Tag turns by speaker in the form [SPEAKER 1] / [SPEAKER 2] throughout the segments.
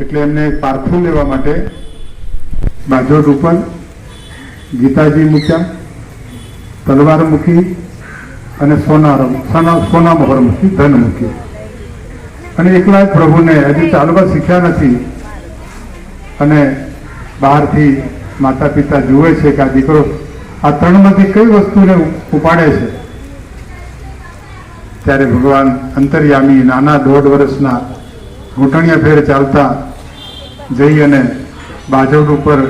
[SPEAKER 1] એટલે એમને પારખું લેવા માટે બાજો ઉપર ગીતાજી મૂક્યા, તલવાર મૂકી અને સોનાર સોના સોના મોહર મૂકી ધન મૂકી. અને એકલા જ પ્રભુને હજી ચાલવા શીખ્યા નથી. અને બહારથી માતા પિતા જુએ છે કે આ દીકરો આ ત્રણમાંથી કઈ વસ્તુને ઉપાડે છે? ત્યારે ભગવાન અંતર્યામી નાના દોઢ વર્ષના ઘૂંટણિયા ફેર ચાલતા જઈ અને બાજોડ ઉપર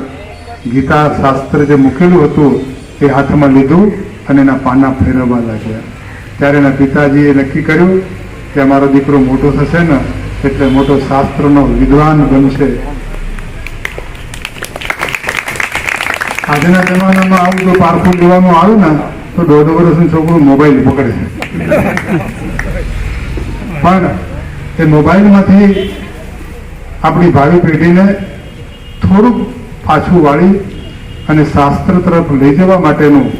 [SPEAKER 1] ગીતા શાસ્ત્ર જે મૂકેલું હતું એ હાથમાં લીધું અને એના પાના ફેરવવા લાગ્યા. ત્યારે એના પિતાજીએ નક્કી કર્યું કે અમારો દીકરો મોટો થશે ને એટલે મોટો શાસ્ત્રનો વિદ્વાન બનશે. આજના જમાનામાં આવું જો પારખું જોવાનું આવ્યું ને, તો દોઢ વર્ષનું છોકરું મોબાઈલ પકડે પણ એ મોબાઈલમાંથી આપણી ભાવિ પેઢીને થોડુંક પાછું વાળી અને શાસ્ત્ર તરફ લઈ જવા માટેનું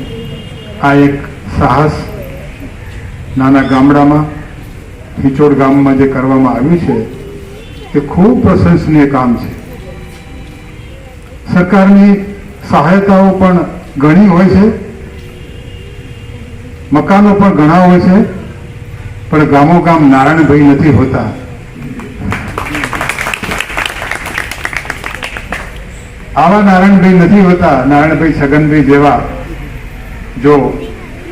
[SPEAKER 1] આ એક સાહસ નાના ગામડામાં હિચોડ ગામમાં જે કરવામાં આવ્યું છે, એ ખૂબ પ્રશંસનીય કામ છે. સરકારની સહાયતાઓ પણ ઘણી હોય છે, મકાનો પણ ઘણા હોય છે પણ ગામો ગામ નારાયણભાઈ નથી હોતા. આવા નારાયણભાઈ નથી હોતા, નારાયણભાઈ છગનભાઈ જેવા. જો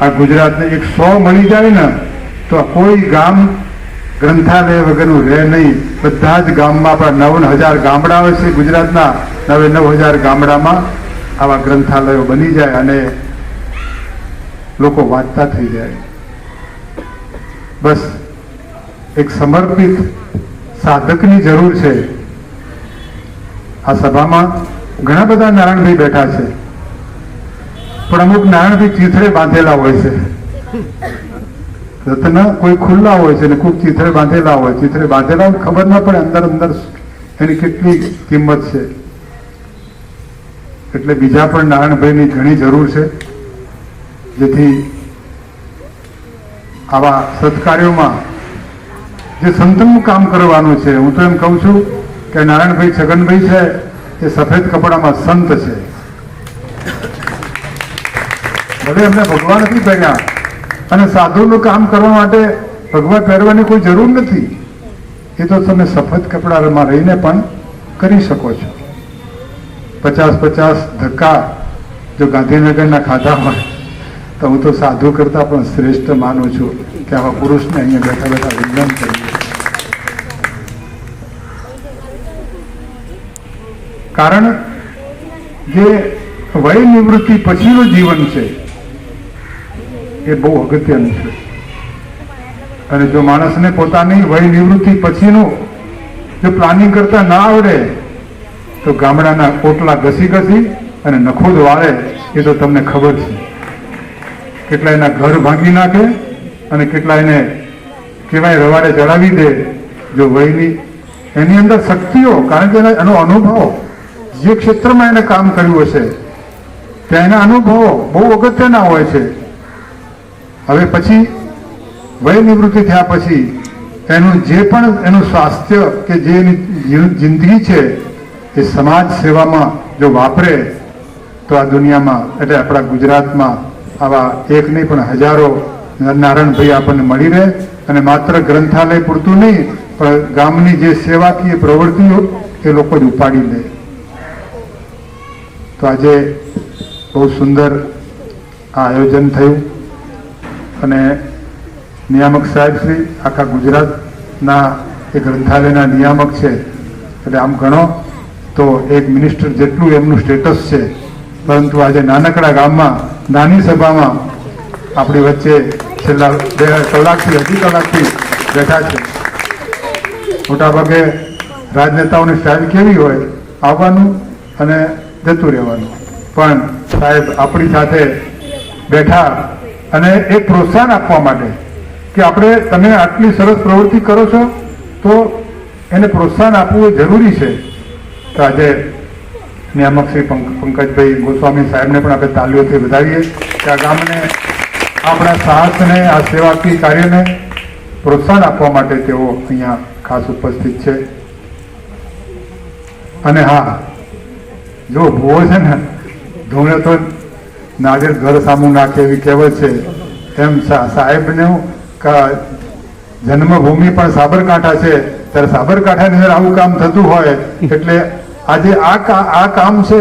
[SPEAKER 1] આ ગુજરાતને એક સો મળી જાય ને, તો કોઈ ગામ ગ્રંથાલય વગરનું રહે નહીં. બધા જ ગામમાં આપણા નવ હજાર ગામડાઓ છે ગુજરાતના. નવે નવ હજાર ગામડામાં આવા ગ્રંથાલયો બની જાય અને લોકો વાંચતા થઈ જાય. બસ એક સમર્પિત સાધકની જરૂર છે. આ સભામાં ઘણા બધા નારાયણભાઈ બેઠા છે. પણ અમુક નારાયણભાઈ ચીથડે બાંધેલા હોય છે. રત્ન કોઈ ખુલ્લા હોય છે ને ખૂબ ચીથડે બાંધેલા હોય, ચીથડે બાંધેલા હોય, ખબર ના પડે અંદર અંદર એની કેટલી કિંમત છે. એટલે બીજા પણ નારાયણભાઈની ઘણી જરૂર છે. જેથી આવા સત્કાર્યોમાં જે સંતનું કામ કરવાનું છે, હું તો એમ કહું છું કે નારાયણભાઈ છગનભાઈ છે, એ સફેદ કપડામાં સંત છે. ભલે એમને ભગવાન નથી પહેર્યા અને સાધુનું કામ કરવા માટે ભગવાન પહેરવાની કોઈ જરૂર નથી, એ તો તમે સફેદ કપડામાં રહીને પણ કરી શકો છો. પચાસ પચાસ ધક્કા જો ગાંધીનગરના ખાધા હોય તો હું તો સાધુ કરતા પણ શ્રેષ્ઠ માનું છું કે આવા પુરુષને અહીંયા બેઠા બેઠા વિજ્ઞાન કરીએ કારણ જે વય નિવૃત્તિ પછીનું જીવન છે, એ બહુ અગત્યનું છે. અને જો માણસને પોતાની વય નિવૃત્તિ પછીનું જો પ્લાનિંગ કરતા ના આવડે, તો ગામડાના ઓટલા ઘસી ઘસી અને નખોદ વાળે, એ તો તમને ખબર છે. કેટલા એના ઘર ભાંગી નાખે અને કેટલા એને કેવાય રવાડે ચડાવી દે જો વહીની એની અંદર શક્તિઓ, કારણ કે એનો અનુભવ, જે ક્ષેત્રમાં એને કામ કર્યું હશે ત્યાં એના અનુભવો બહુ અગત્યના હોય છે. હવે પછી વય નિવૃત્તિ થયા પછી એનું જે પણ એનું સ્વાસ્થ્ય કે જે એની જિંદગી છે, એ સમાજ સેવામાં જો વાપરે, તો આ દુનિયામાં એટલે આપણા ગુજરાતમાં આવા એક નહીં, પણ હજારો નારાયણભાઈ આપણને મળી રહે અને માત્ર ગ્રંથાલય પૂરતું નહીં, પણ ગામની જે સેવાકીય પ્રવૃત્તિઓ એ લોકો જ ઉપાડી લે. તો આજે બહુ સુંદર આ આયોજન થયું. અને નિયામક સાહેબ શ્રી, આખા ગુજરાતના એ ગ્રંથાલયના નિયામક છે. એટલે આમ ગણો તો એક મિનિસ્ટર જેટલું એમનું સ્ટેટસ છે. પરંતુ આજે નાનકડા ગામમાં નાની સભામાં આપણી વચ્ચે છેલ્લા બે કલાકથી, અઢી કલાકથી બેઠા છે. મોટાભાગે રાજનેતાઓની સ્ટાઇલ કેવી હોય, આવવાનું અને જતું રહેવાનું. પણ સાહેબ આપણી સાથે બેઠા અને એક પ્રોત્સાહન આપવા માટે કે આપણે તમે આટલી સરસ પ્રવૃત્તિ કરો છો, તો એને પ્રોત્સાહન આપવું જરૂરી છે. તો આજે નિયામક શ્રી પંક- પંકજભાઈ ગોસ્વામી સાહેબને પણ આપણે તાલીઓથી વધાવીએ કે આ ગામને આપણા સાહસને આ સેવાકીય કાર્યને પ્રોત્સાહન આપવા માટે તેઓ અહીંયા ખાસ ઉપસ્થિત છે. અને હા, જો ભૂવો છે ને, ધૂણે તો નાગર ઘર સામું નાખે એવી કહેવત છે. એમ સાહેબને જન્મભૂમિ પણ સાબરકાંઠા છે. ત્યારે સાબરકાંઠાની અંદર આવું કામ થતું હોય એટલે આજે આ આ કામ છે,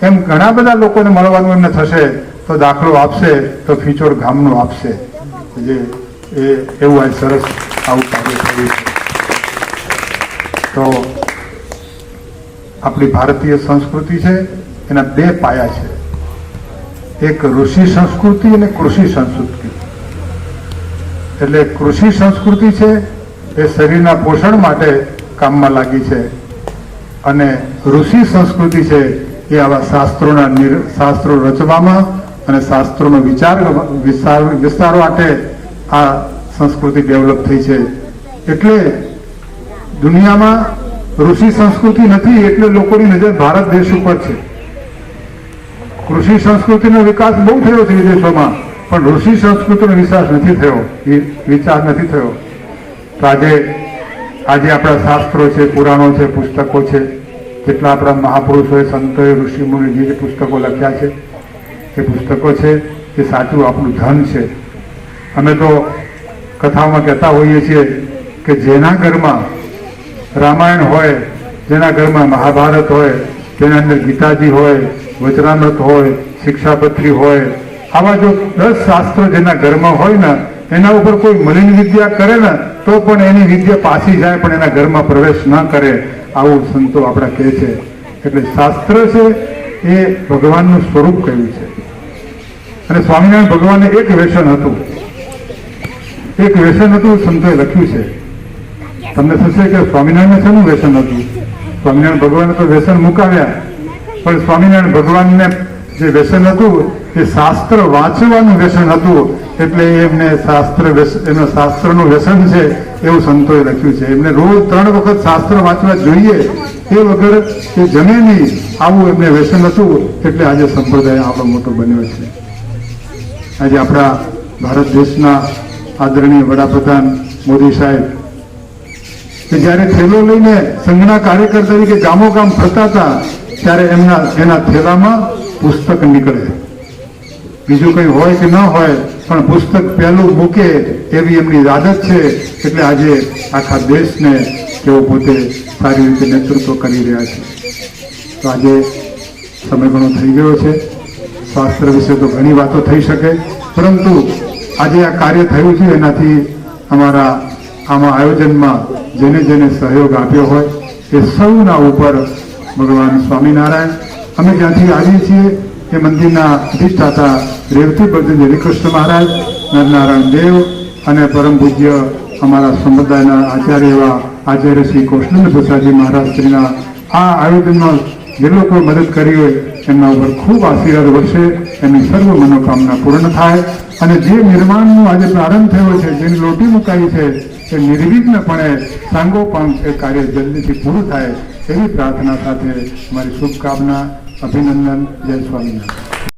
[SPEAKER 1] એમ ઘણા બધા લોકોને મળવાનું એમને થશે, તો દાખલો આપશે, તો ફીચોર ગામનો આપશે. જે એવું આજ સરસ આવું કાર્ય થયું છે. તો આપણી ભારતીય સંસ્કૃતિ છે, એના બે પાયા છે. એક ઋષિ સંસ્કૃતિ અને કૃષિ સંસ્કૃતિ. એટલે કૃષિ સંસ્કૃતિ છે, એ શરીરના પોષણ માટે કામમાં લાગી છે. અને ઋષિ સંસ્કૃતિ છે એ આવા શાસ્ત્રોના શાસ્ત્રો રચવામાં અને શાસ્ત્રોનો વિચાર વિસ્તાર માટે આ સંસ્કૃતિ ડેવલપ થઈ છે. એટલે દુનિયામાં ઋષિ સંસ્કૃતિ નથી એટલે લોકોની નજર ભારત દેશ ઉપર છે. કૃષિ સંસ્કૃતિનો વિકાસ બહુ થયો છે વિદેશોમાં, પણ ઋષિ સંસ્કૃતિનો વિકાસ નથી થયો. વિચાર નથી થયો. તો આજે આજે આપણા શાસ્ત્રો છે, પુરાણો છે, પુસ્તકો છે, જેટલા આપણા મહાપુરુષોએ સંતોએ ઋષિમુનિ જે પુસ્તકો લખ્યા છે, એ પુસ્તકો છે એ સાચું આપણું ધન છે. અમે તો કથાઓમાં કહેતા હોઈએ છીએ કે જેના ઘરમાં રામાયણ હોય, જેના ઘરમાં મહાભારત હોય તેના અંદર ગીતાજી હોય, વચનામૃત હોય, શિક્ષાપત્રી હોય, આવા જો દસ શાસ્ત્રો જેના ઘરમાં હોય ને એના ઉપર કોઈ મલિન વિદ્યા કરે ને, તો પણ એની વિદ્યા પાછી જાય, પણ એના ઘરમાં પ્રવેશ ન કરે, આવું સંતો આપણા કહે છે. એટલે શાસ્ત્ર છે એ ભગવાનનું સ્વરૂપ કહ્યું છે. અને સ્વામિનારાયણ ભગવાનને એક વ્યસન હતું. એક વ્યસન હતું, સંતોએ લખ્યું છે. તમને થશે કે સ્વામિનારાયણ શેનું વ્યસન હતું? સ્વામિનારાયણ ભગવાને તો વ્યસન મુકાવ્યા. પણ સ્વામિનારાયણ ભગવાનને જે વ્યસન હતું એ શાસ્ત્ર વાંચવાનું વ્યસન હતું, એટલે એમને શાસ્ત્ર એમના શાસ્ત્રનું વ્યસન છે, એવું સંતોએ લખ્યું છે. એમને રોજ ત્રણ વખત શાસ્ત્ર વાંચવા જોઈએ, એ વગર એ જમે નહીં, આવું એમને વ્યસન હતું, એટલે આજે સંપ્રદાય આપણો મોટો બન્યો છે. આજે આપણા ભારત દેશના આદરણીય વડાપ્રધાન મોદી સાહેબ, કે જ્યારે થેલો લઈને સંઘના કાર્યકર તરીકે ગામો ગામ ફરતા હતા, ત્યારે એમના, એના થેલામાં પુસ્તક નીકળે. બીજું કંઈ હોય કે ન હોય, પણ પુસ્તક પહેલું મૂકે એવી એમની આદત છે, એટલે આજે આખા દેશને તેઓ પોતે સારી રીતે નેતૃત્વ કરી રહ્યા છે. તો આજે સમય ઘણો થઈ ગયો છે. શાસ્ત્ર વિશે તો ઘણી વાતો થઈ શકે, પરંતુ આજે આ કાર્ય થયું છે, એનાથી અમારા આમાં આયોજનમાં જેને જેને સહયોગ આપ્યો હોય, એ સૌના ઉપર ભગવાન સ્વામિનારાયણ, અમે જ્યાંથી આવીએ છીએ એ મંદિરના અધિષ્ઠાતા રેવતી ભજન હરિકૃષ્ણ મહારાજ, નરનારાયણ દેવ અને પરમ પૂજ્ય અમારા સંપ્રદાયના આચાર્ય એવા આચાર્ય શ્રી કૃષ્ણ પ્રસાદજી મહારાજ આ આયોજનમાં જે લોકો મદદ કરી હોય એમના ઉપર ખૂબ આશીર્વાદ વધશે, એમની સર્વ મનોકામના પૂર્ણ થાય અને જે નિર્માણનો આજે પ્રારંભ થયો છે, જેની લોટી મુકાઈ છે, એ નિર્વિઘ્નપણે સાંગોપાંગ એ કાર્ય જલ્દીથી પૂરું થાય એવી પ્રાર્થના સાથે મારી શુભકામના અભિનંદન જય સ્વામિનારાયણ